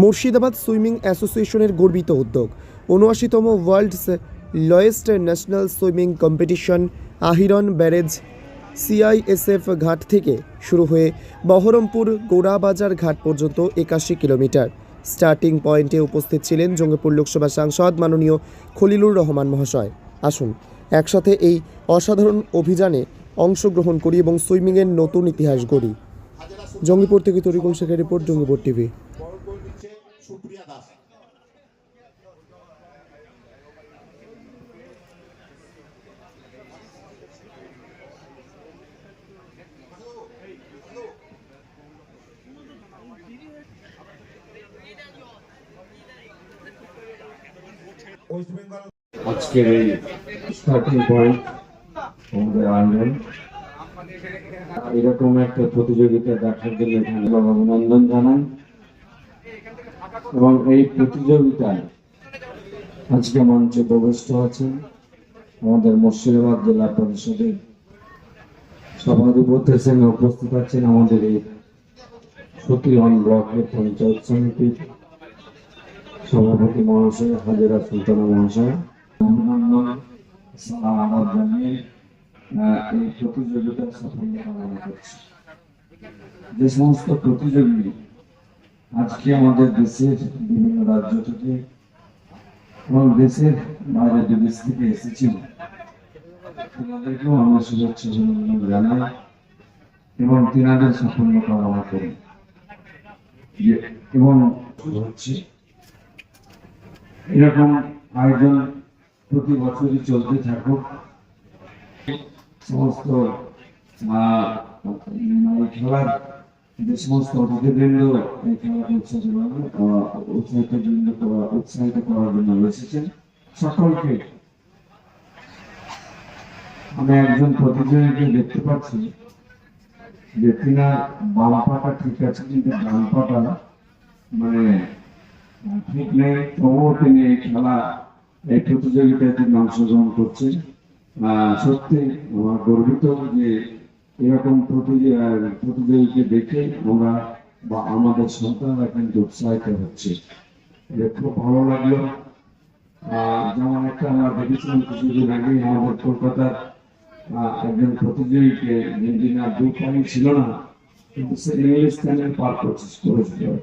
Murshidabad swimming অ্যাসোসিয়েশনের গর্বিত উদ্যোগ। উনআশিতম world's longest national swimming competition, Ahiron barrage, CISF ঘাট থেকে শুরু হয়ে বহরমপুর গোড়াবাজার ঘাট পর্যন্ত একাশি কিলোমিটার। স্টার্টিং পয়েন্টে উপস্থিত ছিলেন জঙ্গিপুর লোকসভা সাংসদ মাননীয় খলিলুর রহমান মহাশয়। আসুন, একসাথে এই অসাধারণ অভিযানে অংশগ্রহণ করি এবং সুইমিংয়ের নতুন ইতিহাস গড়ি। জঙ্গিপুর থেকে তরিকুল শেখের রিপোর্ট, জঙ্গিপুর টিভি। আজকের এই স্টার্টিং পয়েন্ট আমাদের এরকম একটা প্রতিযোগিতা দেখার জন্য এখানে অভিনন্দন জানাই। এবং এই প্রতিযোগিতায় আজকে মঞ্চে প্রবিষ্ট আছেন আমাদের মুর্শিদাবাদ জেলা পরিষদের সভাধিপতি হিসেবে উপস্থিত আছেন আমাদের এই সতীগঞ্জ ব্লকের পঞ্চায়েত সমিতির সভাপতি মহাশয়, হাজিরা সুলতানা মহাশয়। যে সমস্ত প্রতিযোগী আজকে আমাদের দেশের বিভিন্ন রাজ্য থেকে এবং দেশের বাইরে বিদেশ থেকে এসেছেন। তিনাদেরকেও আমরা শুভেচ্ছা অভিনন্দন জানাই এবং তিনাদের সাফল্য কামনা করি। এবং হচ্ছে। এরকম আয়োজন প্রতি বছরই চলতে থাকুক। সমস্ত খেলার যে সমস্ত অতিথিবৃন্দ এই খেলাকে উৎসাহিত করার, জন্য এসেছেন। সকলকে আমি একজন প্রতিযোগীকে দেখতে পাচ্ছি যে তিনার বাম পাটা ঠিক আছে কিন্তু ডান পাটা মানে নেই তবুও এই খেলা এই প্রতিযোগিতায় তিনি অংশগ্রহণ করছেন। আহ, সত্যি আমার গর্বিত যে এরকম প্রতিযোগীকে দেখে আমরা বা আমাদের সন্তানরা কিন্তু উৎসাহিত হচ্ছে। খুব ভালো লাগল। যেমন একটা আমরা দেখেছিলাম কিছুদিন আগে আমাদের কলকাতার একজন প্রতিযোগীকে যিনি আর দু ছিল না কিন্তু সে ইংলিশ চ্যানেল পার করছে করেছিল।